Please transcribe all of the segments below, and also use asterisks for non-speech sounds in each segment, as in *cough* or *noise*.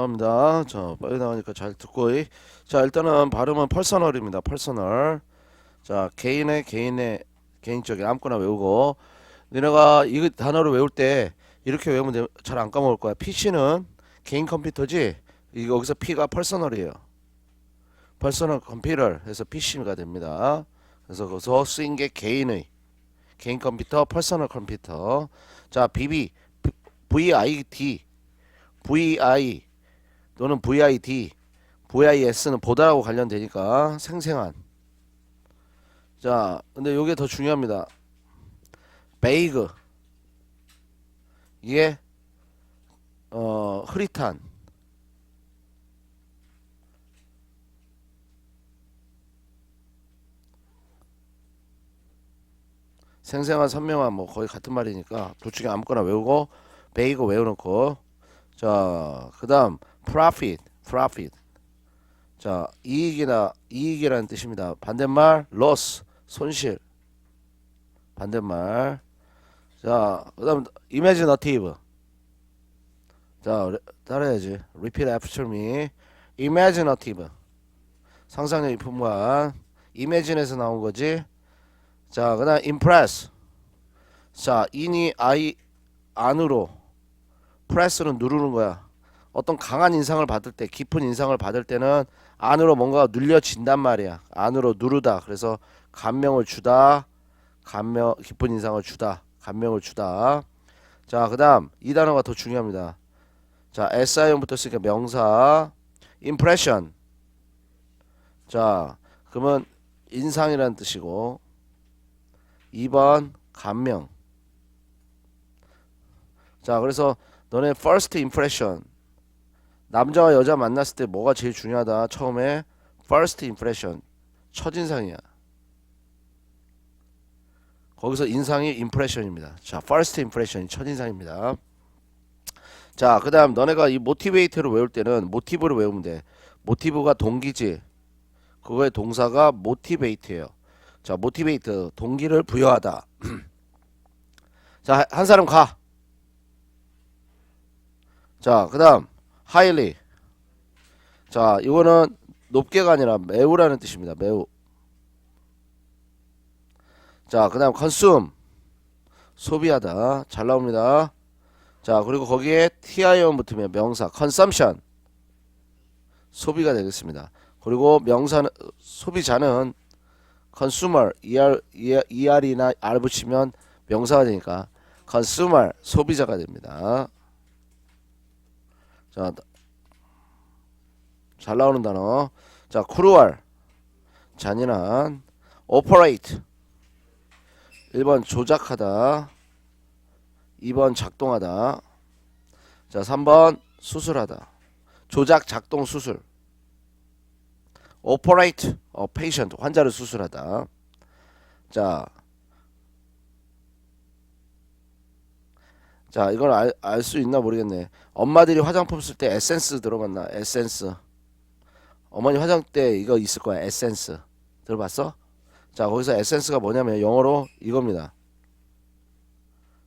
합니다. 자, 빨리 나오니까 잘 듣고. 이. 자, 일단은 발음은 퍼서널입니다. 퍼서널. 자, 개인의 개인의 개인적인 아무거나 외우고. 너네가 이 단어를 외울 때 이렇게 외우면 잘 안 까먹을 거야. PC는 개인 컴퓨터지. 이거 여기서 P가 퍼서널이에요. 퍼서널 컴퓨터 해서 PC가 됩니다. 그래서 거기서 쓰인 게 개인의 개인 컴퓨터, 퍼서널 컴퓨터. 자, BB VID VI 또는 VID, VIS는 보다라고 관련되니까 생생한. 자, 근데 요게 더 중요합니다. 베이그 이게 어 흐릿한 생생한 선명한 뭐 거의 같은 말이니까 둘 중에 아무거나 외우고 베이그 외워놓고 자 그다음 profit, profit. 자, 이익이나 이익이라는 뜻입니다. 반대말 loss, 손실. 반대말. 자, 그다음 imaginative. 자, 레- 따라해야지. repeat after me. imaginative. 상상력이 풍부한 imagine에서 나온 거지. 자, 그다음 impress. 자, 인이 아이 안으로 press는 누르는 거야. 어떤 강한 인상을 받을 때, 깊은 인상을 받을 때는 안으로 뭔가 눌려진단 말이야. 안으로 누르다. 그래서 감명을 주다. 감명, 깊은 인상을 주다. 감명을 주다. 자, 그 다음, 이 단어가 더 중요합니다. 자, SIO부터 쓰니까 명사, impression. 자, 그러면 인상이라는 뜻이고, 2번, 감명. 자, 그래서 너네 first impression. 남자와 여자 만났을 때 뭐가 제일 중요하다? 처음에 first impression 첫인상이야. 거기서 인상이 impression입니다. 자, first impression이 첫인상입니다. 자, 그다음 너네가 이 motivate를 외울 때는 모티브를 외우면 돼. 모티브가 동기지. 그거의 동사가 motivate예요. 자, motivate 동기를 부여하다. *clears throat* 자, 한 사람 가. 자, 그다음 highly. 자, 이거는 높게가 아니라 매우라는 뜻입니다. 매우. 자, 그다음 consume. 소비하다. 잘 나옵니다. 자, 그리고 거기에 tion 붙으면 명사 consumption. 소비가 되겠습니다. 그리고 명사는 소비자는 consumer er er이나 r 붙이면 명사가 되니까 consumer 소비자가 됩니다. 자, 잘 나오는 단어. 자, cruel. 잔인한. operate. 1번 조작하다. 2번 작동하다. 자, 3번 수술하다. 조작, 작동, 수술. operate, 어, patient, 환자를 수술하다. 자, 자, 이걸 알, 알수 있나 모르겠네. 엄마들이 화장품 쓸 때 에센스 들어봤나? 에센스. 어머니 화장 때 이거 있을 거야. 에센스. 들어봤어? 자, 거기서 에센스가 뭐냐면 영어로 이겁니다.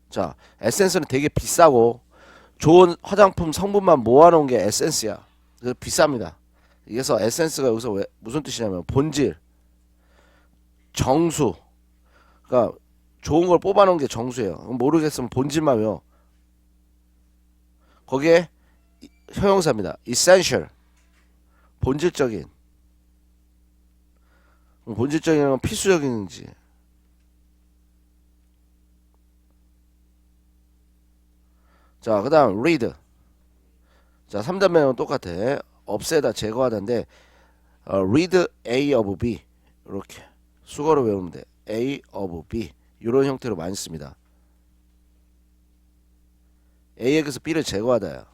자, 에센스는 되게 비싸고 좋은 화장품 성분만 모아놓은 게 에센스야. 그래서 비쌉니다. 그래서 에센스가 여기서 왜, 무슨 뜻이냐면 본질, 정수. 그러니까 좋은 걸 뽑아놓은 게 정수예요. 모르겠으면 본질만 외워. 거기에 이- 형용사입니다. essential. 본질적인. 본질적인 건 필수적인지. 자, 그 다음 read. 자, 3단면은 똑같아. 없애다, 제거하다인데 어, read A of B 이렇게 수거로 외우면 돼. A of B 이런 형태로 많이 씁니다. A에게서 B를 제거하다야.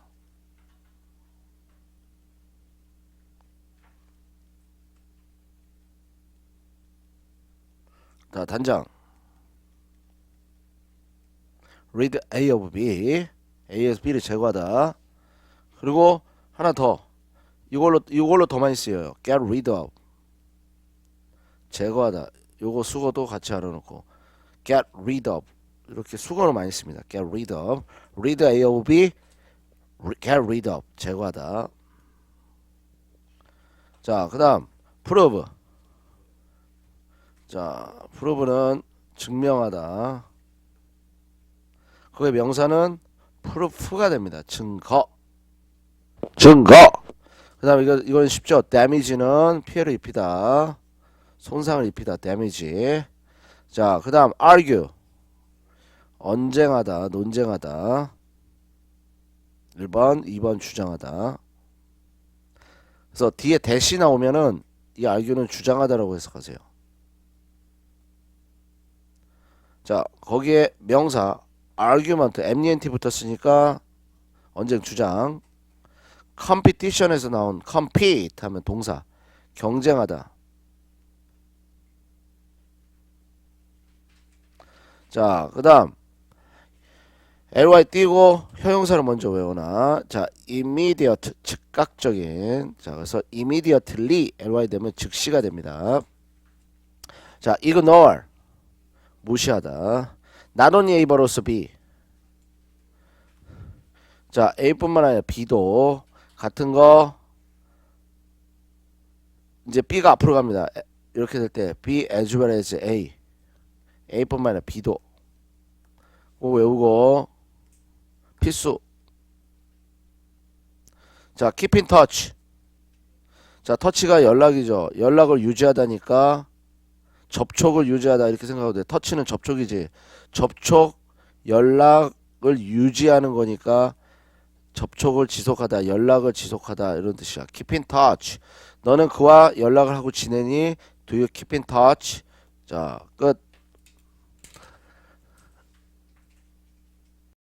자, 단장. read A of B. A에서 B를 제거하다. 그리고 하나 더. 이걸로 이걸로 더 많이 쓰여요. get rid of. 제거하다. 요거 수거도 같이 알아놓고 get rid of 이렇게 수거로 많이 씁니다. get rid of. read A of B get rid of 제거하다. 자, 그다음 prove. 자, prove는 증명하다. 그의 명사는 proof가 됩니다. 증거. 증거. 그다음 이거 이건 쉽죠. damage는 피해를 입히다. 손상을 입히다. damage. 자, 그다음 argue. 언쟁하다, 논쟁하다. 1번, 2번 주장하다. 그래서 뒤에 대시 나오면은 이 argu는 주장하다라고 해석하세요. 자, 거기에 명사 argument, MNT 붙었으니까 언쟁 주장. competition에서 나온 compete 하면 동사 경쟁하다. 자, 그다음 ly 띄고 형용사를 먼저 외우나. 자, immediate 즉각적인. 자, 그래서 immediately ly 되면 즉시가 됩니다. 자, ignore 무시하다. only A버로서 B. 자, A뿐만 아니라 B도 같은 거 이제 B가 앞으로 갑니다. 에- 이렇게 될 때 B as well as A. A뿐만 아니라 B도 꼭 외우고 필수. 자, keep in touch. 자, 터치가 연락이죠. 연락을 유지하다니까 접촉을 유지하다 이렇게 생각하도 돼. 터치는 접촉이지. 접촉, 연락을 유지하는 거니까 접촉을 지속하다, 연락을 지속하다 이런 뜻이야. Keep in touch. 너는 그와 연락을 하고 지내니? Do you keep in touch? 자, 끝.